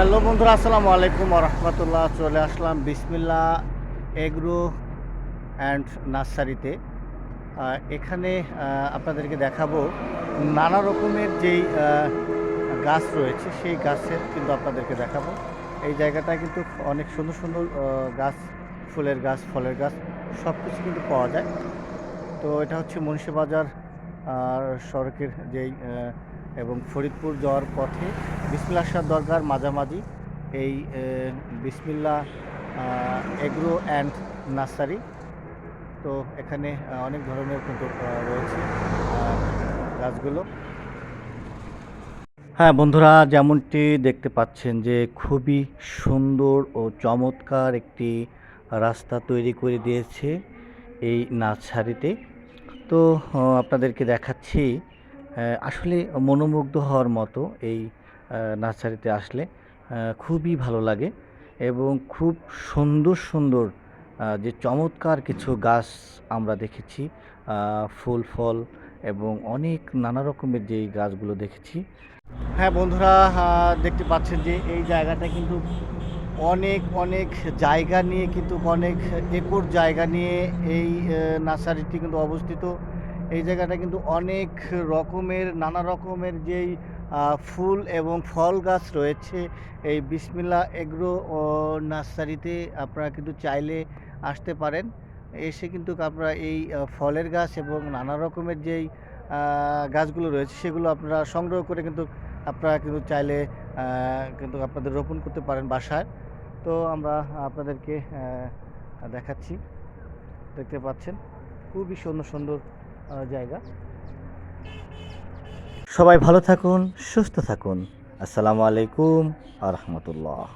Hello বন্ধুরা, আসসালামু আলাইকুম রহমতুল্লাহ চলে আসলাম বিসমিল্লা এগ্রো অ্যান্ড নার্সারিতে। এখানে আপনাদেরকে দেখাবো নানা রকমের যেই গাছ রয়েছে, সেই গাছের কিন্তু আপনাদেরকে দেখাবো। এই জায়গাটা কিন্তু অনেক সুন্দর সুন্দর গাছ, ফুলের গাছ, ফলের গাছ সব কিছু কিন্তু পাওয়া যায়। তো এটা হচ্ছে মুন্সিবাজার সড়কের যেই এবং ফরিদপুর যাওয়ার পথে বিসমিল্লা শাহ দরগার মাঝামাঝি এই বিসমিল্লা এগ্রো অ্যান্ড নার্সারি। তো এখানে অনেক ধরনের কিন্তু রয়েছে গাছগুলো। হ্যাঁ বন্ধুরা, যেমনটি দেখতে পাচ্ছেন যে খুবই সুন্দর ও চমৎকার একটি রাস্তা তৈরি করে দিয়েছে এই নার্সারিতে। তো আপনাদেরকে দেখাচ্ছি আসলে মনোমুগ্ধ হওয়ার মতো এই নার্সারিতে আসলে খুবই ভালো লাগে এবং খুব সুন্দর সুন্দর যে চমৎকার কিছু গাছ আমরা দেখেছি ফুল, ফল এবং অনেক নানা রকমের যেই গাছগুলো দেখেছি। হ্যাঁ বন্ধুরা দেখতে পাচ্ছেন যে এই জায়গাটা কিন্তু অনেক অনেক জায়গা নিয়ে, কিন্তু অনেক একর জায়গা নিয়ে এই নার্সারিটি কিন্তু অবস্থিত। এই জায়গাটা কিন্তু অনেক রকমের, নানা রকমের যেই ফুল এবং ফল গাছ রয়েছে। এই বিসমিল্লা এগ্রো নার্সারিতে আপনারা কিন্তু চাইলে আসতে পারেন। এসে কিন্তু আপনারা এই ফলের গাছ এবং নানা রকমের যেই গাছগুলো রয়েছে সেগুলো আপনারা সংগ্রহ করে কিন্তু আপনারা কিন্তু চাইলে কিন্তু আপনাদের রোপণ করতে পারেন বাসায়। তো আমরা আপনাদেরকে দেখাচ্ছি। দেখতে পাচ্ছেন? খুবই সুন্দর সুন্দর জায়গা। সবাই ভালো থাকুন সুস্থ থাকুন। আসসালামু আলাইকুম আ রহমতুল্লাহ।